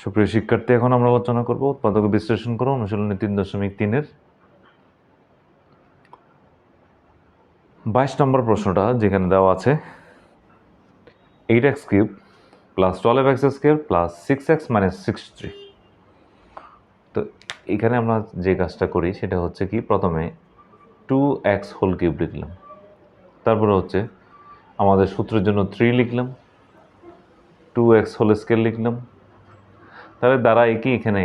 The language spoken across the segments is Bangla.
সুপ্রিয় শিক্ষার্থী, এখন আমরা আলোচনা করব উৎপাদক বিশ্লেষণ করো অনুশীলনী তিন দশমিক তিনের। বাইশ নম্বর প্রশ্নটা যেখানে দেওয়া আছে, eight x cube plus twelve x square plus six x minus six three. তো এখানে আমরা যে কাজটা করি সেটা হচ্ছে কি, প্রথমে টু এক্স হোল কিউব লিখলাম। তারপরে হচ্ছে আমাদের সূত্রের জন্য থ্রি লিখলাম, টু এক্স হোল স্কোয়ার লিখলাম তাহলে দ্বারা কি এখানে?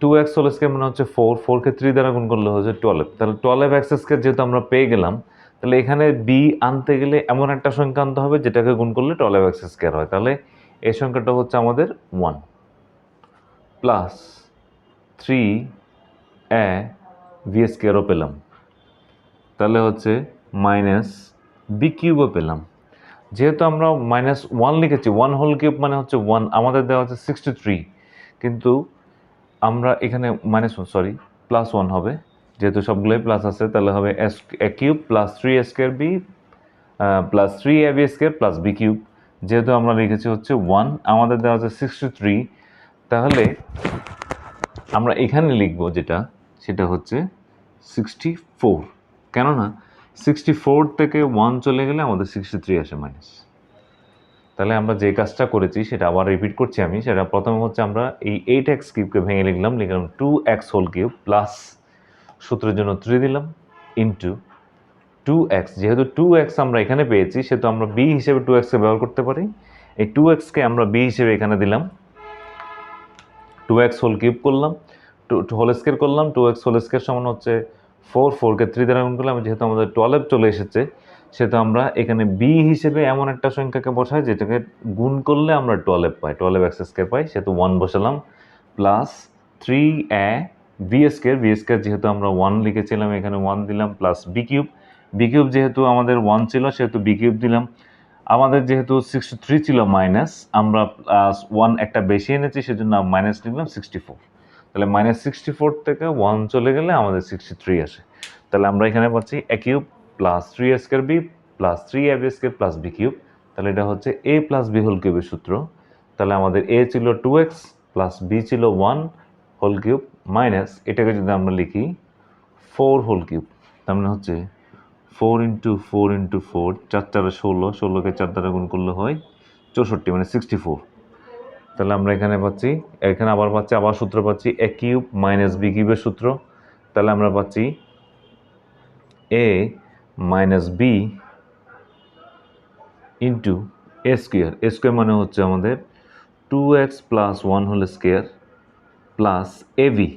টু এক্স হোল স্কোয়ার মানে হচ্ছে ফোর ফোরকে থ্রি দ্বারা গুণ করলে হচ্ছে টুয়েলভ তাহলে টুয়েলভ এক্স স্কোয়ার যেহেতু আমরা পেয়ে গেলাম, তাহলে এখানে বি আনতে গেলে এমন একটা সংখ্যা আনতে হবে যেটাকে গুণ করলে টুয়েলভ এক্স স্কোয়ার হয়। তাহলে এই সংখ্যাটা হচ্ছে আমাদের one plus three a b স্কোয়ারও পেলাম। তাহলে হচ্ছে মাইনাস বি কিউবও পেলাম। যেহেতু আমরা মাইনাস ওয়ান লিখেছি ওয়ান হোল কিউব মানে হচ্ছে ওয়ান আমাদের দেওয়া হচ্ছে সিক্সটি থ্রি কিন্তু আমরা এখানে মাইনাস সরি প্লাস ওয়ান হবে। যেহেতু সবগুলোই প্লাস আছে, তাহলে হবে S a cube plus three a square b plus three a b square plus b cube যেহেতু আমরা লিখেছি হচ্ছে ওয়ান আমাদের দেওয়া আছে সিক্সটি থ্রি তাহলে আমরা এখানে লিখব যেটা, সেটা হচ্ছে সিক্সটি ফোর কেননা সিক্সটি ফোর থেকে ওয়ান চলে গেলে আমাদের সিক্সটি থ্রি আসে মাইনাস তাহলে আমরা যে কাজটা করেছি, সেটা আবার রিপিট করছি আমি, সেটা প্রথমে হচ্ছে আমরা এই এইট এক্স কিউবকে ভেঙে লিখলাম লিখলাম two x whole cube plus সূত্রের জন্য থ্রি দিলাম ইন্টু টু এক্স যেহেতু টু এক্স আমরা এখানে পেয়েছি, সেহেতু আমরা বি হিসেবে টু এক্সকে ব্যবহার করতে পারি। এই টু এক্সকে আমরা বি হিসেবে এখানে দিলাম। টু এক্স হোল কিউব করলাম টু হোল স্কোয়ার করলাম টু এক্স হোল স্কোয়ার সমান হচ্ছে ফোর ফোরকে থ্রি দ্বারা গুণ করলাম, যেহেতু আমাদের টুয়েলভ চলে এসেছে সেহেতু আমরা এখানে বি হিসেবে এমন একটা সংখ্যাকে বসাই, যেটাকে গুণ করলে আমরা টুয়েলভ পাই। টুয়েলভ এক্স স্কোয়ার পাই, সেহেতু ওয়ান বসালাম plus three a b square b square যেহেতু আমরা ওয়ান লিখেছিলাম, এখানে ওয়ান দিলাম plus b cube b cube যেহেতু আমাদের ওয়ান ছিল, সেহেতু বি কিউব দিলাম। আমাদের যেহেতু সিক্সটি থ্রি ছিল মাইনাস আমরা প্লাস ওয়ান একটা বেশি এনেছি, সেজন্য মাইনাস লিখলাম সিক্সটি ফোর তাহলে মাইনাস সিক্সটি ফোর থেকে ওয়ান চলে গেলে আমাদের সিক্সটি থ্রি আসে। তাহলে আমরা এখানে পাচ্ছি a cube plus three a square b plus three a b square plus b cube তাহলে এটা হচ্ছে এ প্লাস বি হোল কিউবের সূত্র। তাহলে আমাদের এ ছিল টু এক্স প্লাস বি ছিল ওয়ান হোল কিউব মাইনাস এটাকে যদি আমরা লিখি ফোর হোল কিউব তার মানে হচ্ছে four into four into four চার চারে ষোলো, ষোলোকে চার দ্বারা গুণ করলে হয় চৌষট্টি মানে সিক্সটি ফোর তাহলে আমরা এখানে পাচ্ছি, এখানে আবার পাচ্ছি, আবার সূত্র পাচ্ছি এ কিউব মাইনাস বি কিউবের সূত্র। তাহলে আমরা পাচ্ছি a minus b into a square a square মানে হচ্ছে আমাদের two x plus one whole square plus a b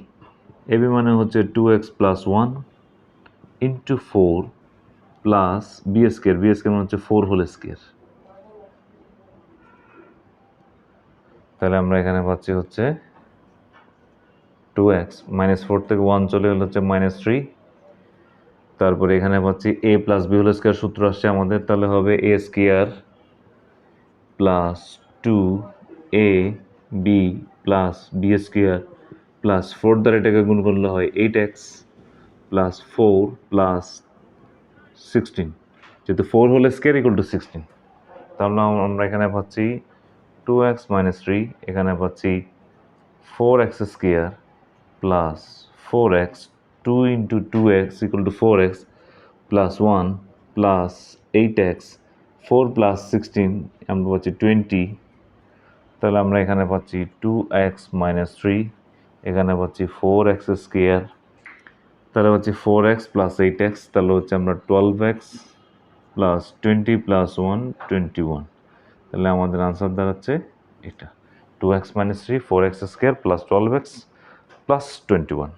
a b মানে হচ্ছে two x plus one into four plus b square b square মানে হচ্ছে ফোর হোল স্কোয়ার তাহলে আমরা এখানে পাচ্ছি হচ্ছে টু এক্স মাইনাস ফোর থেকে ওয়ান চলে গেলে হচ্ছে মাইনাস থ্রি তারপরে এখানে পাচ্ছি a plus b whole square সূত্র আসছে আমাদের, তাহলে হবে a square plus two a b plus b square plus four দ্বারা এটাকে গুণ করলে হয় eight x plus four plus sixteen যেহেতু four whole square equal to sixteen তাহলে আমরা এখানে পাচ্ছি টু এক্স মাইনাস থ্রি এখানে পাচ্ছি four x square plus four x two into two x equal to four x plus one plus eight x four plus sixteen আমরা পাচ্ছি টোয়েন্টি তাহলে আমরা এখানে পাচ্ছি টু এক্স মাইনাস থ্রি এখানে পাচ্ছি ফোর এক্স স্কোয়ার তাহলে পাচ্ছি four x plus eight x তাহলে হচ্ছে আমরা twelve x plus twenty plus one twenty one তাহলে আমাদের আনসার দাঁড়াচ্ছে এটা। Two x minus three four x square plus twelve x plus twenty one